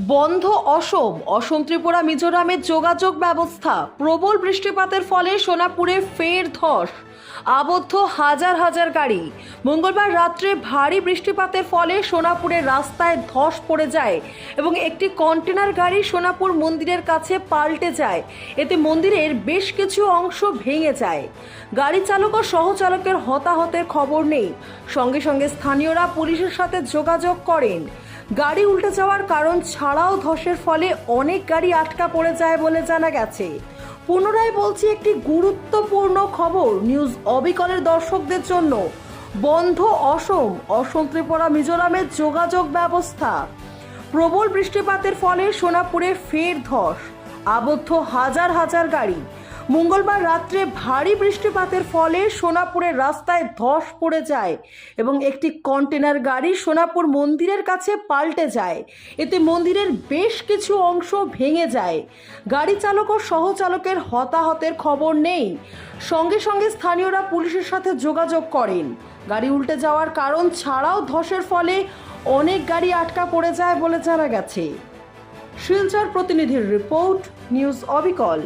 বন্ধ অসম অসম ত্রিপুরা, মিজোরামের যোগাযোগ ব্যবস্থা। প্রবল বৃষ্টিপাতের ফলে সোনাপুরে ফের ধস। আবদ্ধ হাজার হাজার গাড়ি। মঙ্গলবার রাত্রে ভারী বৃষ্টিপাতের ফলে সোনাপুরের রাস্তায় ধস পড়ে যায় এবং একটি কন্টেনার গাড়ি সোনাপুর মন্দিরের কাছে পাল্টে যায়। এতে মন্দিরের বেশ কিছু অংশ ভেঙে যায়। গাড়ি চালক ও সহচালকের হতাহতের খবর নেই। সঙ্গে সঙ্গে স্থানীয়রা পুলিশের সাথে যোগাযোগ করেন। গাড়ি উল্টে যাওয়ার কারণ ছাড়াও ধসের ফলে অনেক গাড়ি আটকা পড়ে যায় বলে জানা গেছে। পুনরায় বলছি একটি গুরুত্বপূর্ণ খবর নিউজ অবিকলের দর্শকদের জন্য। বন্ধ অসম অসম ত্রিপুরা, মিজোরামের যোগাযোগ ব্যবস্থা। প্রবল বৃষ্টিপাতের ফলে সোনাপুরে ফের ধস। আবদ্ধ হাজার হাজার গাড়ি। মঙ্গলবার রাত্রে ভারী বৃষ্টিপাতের ফলে সোনাপুরের রাস্তায় ধস পড়ে যায় এবং একটি কন্টেনার গাড়ি সোনাপুর মন্দিরের কাছে পাল্টে যায়। এতে মন্দিরের বেশ কিছু অংশ ভেঙে যায়। গাড়ি চালক ও সহচালকের হতাহতের খবর নেই। সঙ্গে সঙ্গে স্থানীয়রা পুলিশের সাথে যোগাযোগ করেন। গাড়ি উল্টে যাওয়ার কারণ ছাড়াও ধসের ফলে অনেক গাড়ি আটকা পড়ে যায় বলে জানা গেছে। শিলচর প্রতিনিধির রিপোর্ট, নিউজ অবিকল।